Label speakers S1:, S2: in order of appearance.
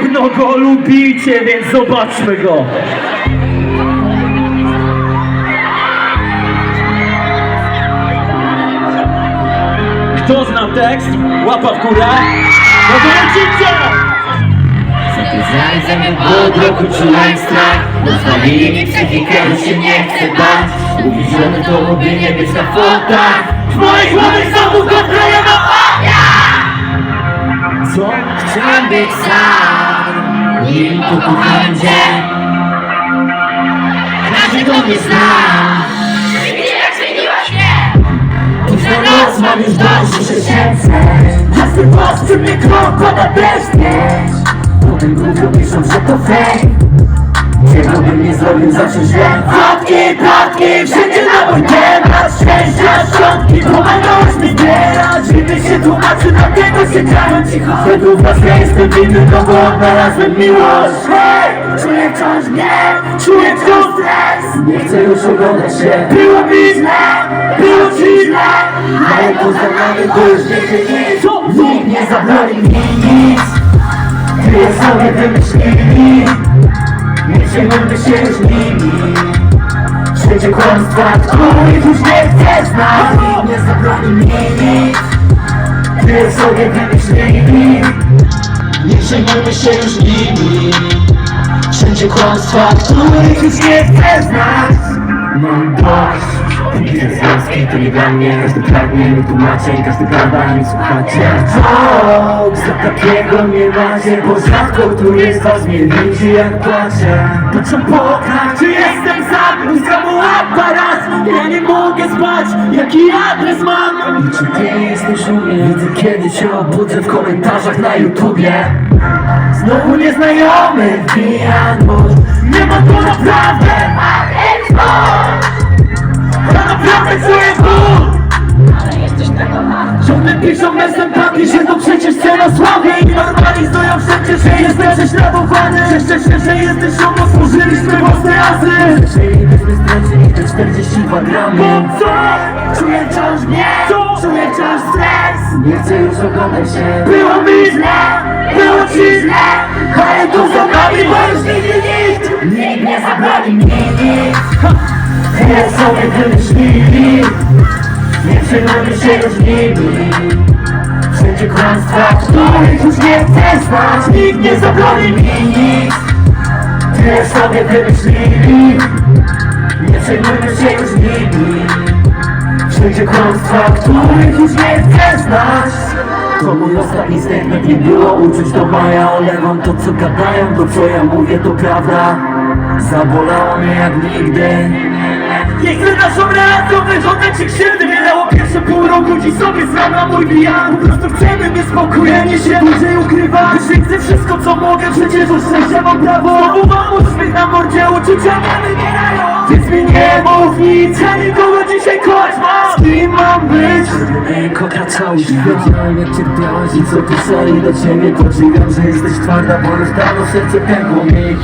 S1: pewno go lubicie, więc zobaczmy go. Kto znał tekst? Łapa w górę. No to lecicie!
S2: Zapisali ze mną głód, roku czułem strach Rozwalili mi psychikę, już się nie chcę bać my to lubi nie być na fotach
S1: W mojej głowie znowu kontrolę ma Co?
S2: Chciałem być sam I pokochałem cię. Każdy go mnie zna. Późna noc, mam już dość, siedzę A swój głos przy mnie krok, też mieć Potem głupio piszą, że to fake. Czego bym nie zrobił zawsze źle Plotki, plotki, wszędzie na mój temat Szczęścia, siedziałem cicho Według was ja jestem winny, no bo odnalazłem miłość. Hej, czuję wciąż gniew, czuję wciąż stres. Nie chcę już oglądać się. Było mi źle, było ci źle Ale poznamy, bo już nie nic Nikt nie zabroni mi nic. Ty sobie wymyślili nie przejmujmy się już nimi. Wszędzie kłamstwa, których już nie chcesz znać. Nikt nie zabroni mi nic Ty sobie wymyślili Nie przejmujmy się już nimi. Wszędzie kłamstwa, których już nie chcesz znać. Mam dość Te związki to nie dla mnie. Każdy pragnie mi tłumaczeń Każdy gada, nie słuchacie. Jokes, za takiego nie macie Bo rzadko który z was mnie widzi jak płaczę To co pokaż, czy jestem sam? Uskam mu aparat. Ja nie mogę spać. Jaki adres mam? I czy ty jesteś u mnie? Widzę kiedy się obudzę w komentarzach na YouTubie. Znowu nieznajomy wbija nóż Nie ma to naprawdę Ja naprawdę czuję ból Ciągle piszą bez empatii, że to przecież cena sławy. I normalizują wszędzie, że jestem prześladowany. Że szczęście, że jesteś obok, służyliśmy własne razy Chcielibyśmy stracili te 42 gramy. Bo co? Czuję wciąż gniew, czuję wciąż stres. Nie chcę już oglądać się. Było mi źle, było ci źle. Ale tu za nami, bo już nigdy nikt Nikt nie zabroni mi Tyle sobie wymyślili. Nie przejmujmy się już nimi Wszędzie kłamstwa, których już nie chcę znać. Nikt nie zabroni mi nic. Tyle sobie wymyślili. Nie przejmujmy się już nimi Wszędzie kłamstwa, których już nie chcę znać. To mój ostatni statement, nie było uczuć do maja. Olewam to co gadają, to co ja mówię to prawda. Zabolało mnie jak nigdy
S1: Nie chcę naszą relacją wyrządzać ci krzywdy Minęło pierwsze pół roku, dziś sobie znam na mój pijak Po prostu chcemy mieć spokój, a nie się dłużej ukrywać chcę wszystko co mogę, przecież od szczęścia mam prawo. Znowu mam uśmiech na mordzie, uczucia nie wymierają Więc mi nie mów nic, ja nikogo dzisiaj kochać mam. Z kim mam być?
S2: Kocha cały świat Wiedziałem jak cierpiałaś i co pisali do ciebie. Podziwiam, że jesteś twarda, bo już dawno serce pękło mi